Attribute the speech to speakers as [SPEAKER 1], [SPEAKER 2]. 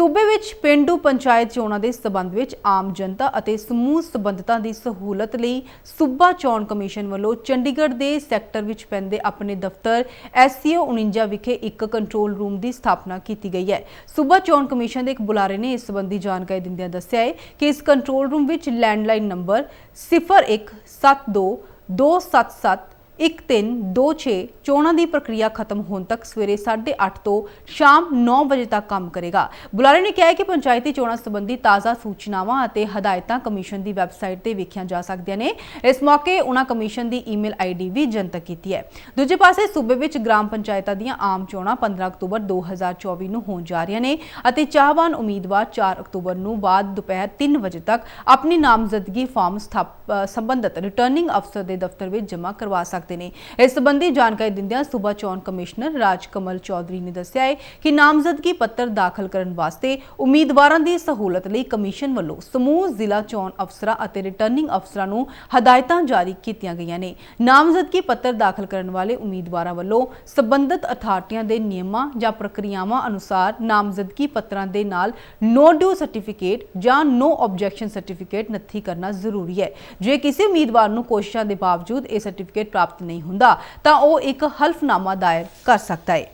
[SPEAKER 1] ਸੂਬੇ ਵਿੱਚ ਪਿੰਡੂ ਪੰਚਾਇਤ ਚੋਣਾਂ ਦੇ ਸਬੰਧ ਵਿੱਚ ਆਮ ਜਨਤਾ ਅਤੇ ਸਮੂਹ ਸਬੰਧਤਾਂ ਦੀ ਸਹੂਲਤ ਲਈ ਸੂਬਾ ਚੋਣ ਕਮਿਸ਼ਨ ਵੱਲੋਂ ਚੰਡੀਗੜ੍ਹ ਦੇ ਸੈਕਟਰ ਵਿੱਚ ਪੈਂਦੇ ਆਪਣੇ ਦਫ਼ਤਰ ਐਸਸੀਓ 49 ਵਿਖੇ ਇੱਕ ਕੰਟਰੋਲ ਰੂਮ ਦੀ ਸਥਾਪਨਾ ਕੀਤੀ ਗਈ ਹੈ। ਸੂਬਾ ਚੋਣ ਕਮਿਸ਼ਨ ਦੇ ਇੱਕ ਬੁਲਾਰੇ ਨੇ ਇਸ ਸੰਬੰਧੀ ਜਾਣਕਾਰੀ ਦਿੰਦਿਆਂ ਦੱਸਿਆ ਹੈ ਕਿ ਇਸ ਕੰਟਰੋਲ ਰੂਮ ਵਿੱਚ ਲੈਂਡਲਾਈਨ ਨੰਬਰ 0172 277 1326 ਚੋਣਾਂ ਦੀ ਪ੍ਰਕਿਰਿਆ ਖਤਮ ਹੋਣ ਤੱਕ ਸਵੇਰੇ 8:30 ਤੋਂ ਸ਼ਾਮ 9 ਵਜੇ ਤੱਕ ਕੰਮ ਕਰੇਗਾ। ਬੁਲਾਰੇ ਨੇ ਕਿਹਾ ਕਿ ਪੰਚਾਇਤੀ ਚੋਣਾਂ ਸੰਬੰਧੀ ਤਾਜ਼ਾ ਸੂਚਨਾਵਾਂ ਅਤੇ ਹਦਾਇਤਾਂ ਕਮਿਸ਼ਨ ਦੀ ਵੈਬਸਾਈਟ ਤੇ ਵੇਖੀਆਂ ਜਾ ਸਕਦੀਆਂ ਨੇ। ਇਸ ਮੌਕੇ ਉਹਨਾਂ ਕਮਿਸ਼ਨ ਦੀ ਈਮੇਲ ਆਈਡੀ ਵੀ ਜਨਤਕ ਕੀਤੀ ਹੈ। ਦੂਜੇ ਪਾਸੇ ਸੂਬੇ ਵਿੱਚ ਗ੍ਰਾਮ ਪੰਚਾਇਤਾਂ ਦੀਆਂ ਆਮ ਚੋਣਾਂ 15 ਅਕਤੂਬਰ 2024 ਨੂੰ ਹੋਣ ਜਾ ਰਹੀਆਂ ਨੇ ਅਤੇ ਚਾਹਵਾਨ ਉਮੀਦਵਾਰ 4 ਅਕਤੂਬਰ ਨੂੰ ਬਾਅਦ ਦੁਪਹਿਰ 3 ਵਜੇ ਤੱਕ ਆਪਣੀ ਨਾਮਜ਼ਦਗੀ ਫਾਰਮ ਸਥਾਪ ਸੰਬੰਧਤ ਰਿਟਰਨਿੰਗ ਅਫਸਰ ਦੇ ਦਫ਼ਤਰ ਵਿੱਚ ਜਮ੍ਹਾਂ ਕਰਵਾ ਸਕਦੇ ਨੇ। ਇਸ ਸੰਬੰਧੀ ਜਾਣਕਾਰੀ ਦਿੰਦਿਆਂ ਸੂਬਾ ਚੋਣ ਕਮਿਸ਼ਨਰ ਰਾਜ ਕਮਲ ਚੌਧਰੀ ਨੇ ਦੱਸਿਆ ਹੈ ਕਿ ਨਾਮਜ਼ਦਗੀ ਪੱਤਰ ਦਾਖਲ ਕਰਨ ਵਾਸਤੇ ਉਮੀਦਵਾਰਾਂ ਦੀ ਸਹੂਲਤ ਲਈ ਕਮਿਸ਼ਨ ਵੱਲੋਂ ਸਮੂਹ ਜ਼ਿਲ੍ਹਾ ਚੋਣ ਅਫਸਰਾਂ ਅਤੇ ਰਿਟਰਨਿੰਗ ਅਫਸਰਾਂ ਨੂੰ ਹਦਾਇਤਾਂ ਜਾਰੀ ਕੀਤੀਆਂ ਗਈਆਂ ਨੇ। ਨਾਮਜ਼ਦਗੀ ਪੱਤਰ ਦਾਖਲ ਕਰਨ ਵਾਲੇ ਉਮੀਦਵਾਰਾਂ ਵੱਲੋਂ ਸਬੰਧਤ ਅਥਾਰਟੀਆਂ ਦੇ ਨਿਯਮਾਂ ਜਾਂ ਪ੍ਰਕਿਰਿਆਵਾਂ ਅਨੁਸਾਰ ਨਾਮਜ਼ਦਗੀ ਪੱਤਰਾਂ ਦੇ ਨਾਲ ਨੋ ਡਿਊ ਸਰਟੀਫਿਕੇਟ ਜਾਂ ਨੋ ਆਬਜੈਕਸ਼ਨ ਸਰਟੀਫਿਕੇਟ ਨੱਥੀ ਕਰਨਾ ਜ਼ਰੂਰੀ ਹੈ। ਜੇ ਕਿਸੇ ਉਮੀਦਵਾਰ ਨੂੰ ਕੋਸ਼ਿਸ਼ਾਂ ਦੇ ਬਾਵਜੂਦ ਇਹ ਸਰਟੀਫਿਕੇਟ ਪ੍ਰਾਪਤ ਪ੍ਰਾਪਤ ਨਹੀਂ ਹੁੰਦਾ ਤਾਂ ਉਹ ਇੱਕ ਹਲਫਨਾਮਾ ਦਾਇਰ ਕਰ ਸਕਦਾ ਹੈ।